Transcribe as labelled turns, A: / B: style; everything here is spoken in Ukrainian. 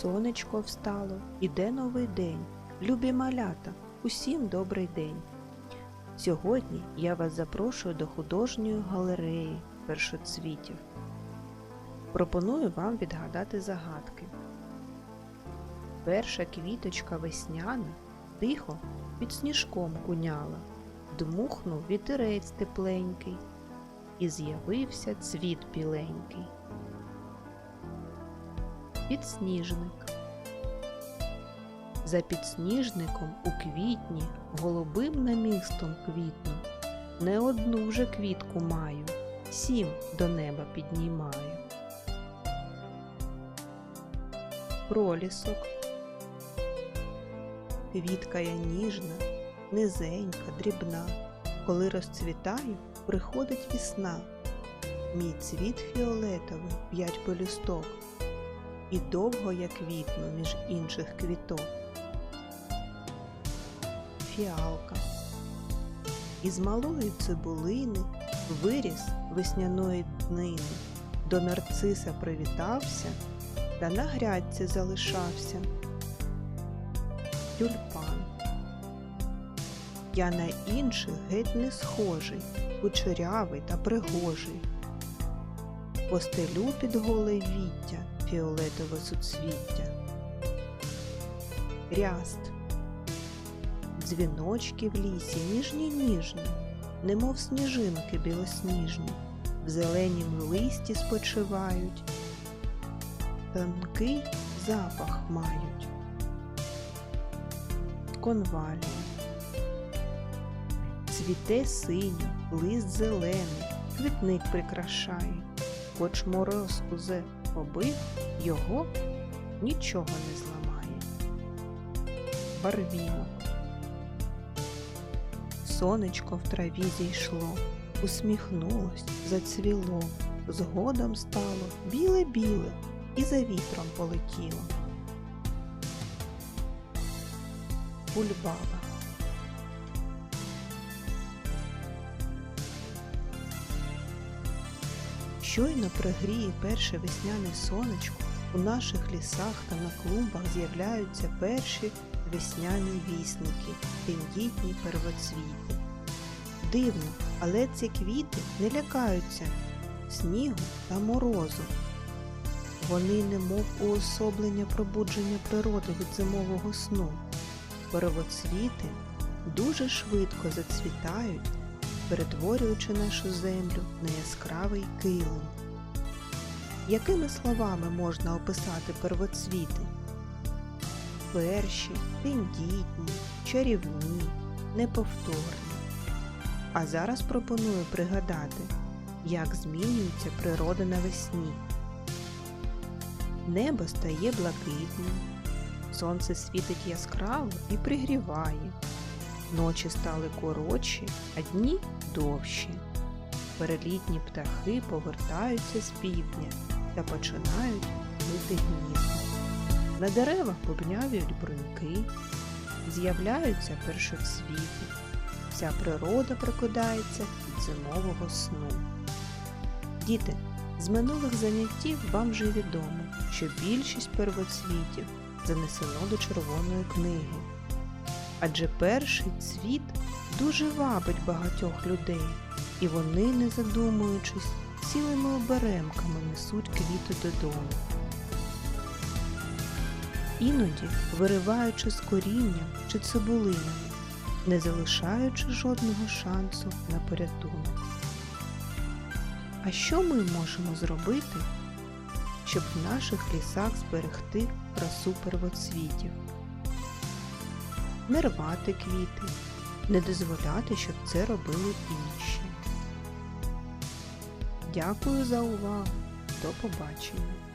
A: сонечко встало, іде новий день. Любі малята, усім добрий день. Сьогодні я вас запрошую до художньої галереї першоцвітів. Пропоную вам відгадати загадки. Перша квіточка весняна тихо під сніжком куняла, дмухнув вітерець тепленький, і з'явився цвіт біленький. Підсніжник. За підсніжником у квітні голубим намістом квітну. Не одну вже квітку маю, сім до неба піднімаю. Пролісок. Квітка я ніжна, низенька, дрібна. Коли розцвітаю, приходить весна. Мій цвіт фіолетовий, п'ять полюсток, і довго я квітну між інших квіток. Фіалка. Із малої цибулини виріс весняної днини, до нарциса привітався та на грядці залишався. Тюльпан. Я на інших геть не схожий, кучерявий та пригожий. Постелю під голе віття фіолетове суцвіття. Ряст. Дзвіночки в лісі ніжні ніжні, немов сніжинки білосніжні, в зеленім листі спочивають, тонкий запах мають. Конвалія. Цвіте синьо, лист зелений, квітник прикрашає, хоч мороз узе побив, його нічого не зламає. Барвінок. Сонечко в траві зійшло, усміхнулось, зацвіло, згодом стало біле-біле і за вітром полетіло. Кульбаба. Щойно пригріє перше весняне сонечко, у наших лісах та на клумбах з'являються перші весняні вісники, тендітні первоцвіти. Дивно, але ці квіти не лякаються снігу та морозу. Вони немов уособлення пробудження природи від зимового сну. Первоцвіти дуже швидко зацвітають, перетворюючи нашу землю на яскравий килим. Якими словами можна описати первоцвіти? Перші, тендітні, чарівні, неповторні. А зараз пропоную пригадати, як змінюється природа навесні. Небо стає блакитним, сонце світить яскраво і пригріває, ночі стали коротші, а дні довші. Перелітні птахи повертаються з півдня та починають бити гнізда. На деревах бубнявіють бруньки, з'являються першоцвіти. Вся природа прокидається від зимового сну. Діти, з минулих заняттів вам вже відомо, що більшість первоцвітів занесено до Червоної книги. Адже перший цвіт дуже вабить багатьох людей, і вони, не задумуючись, цілими оберемками несуть квіти додому. Іноді вириваючи з корінням чи цибулинами, не залишаючи жодного шансу на порятунок. А що ми можемо зробити, щоб в наших лісах зберегти красу первоцвітів? Не рвати квіти, не дозволяти, щоб це робили інші. Дякую за увагу. До побачення!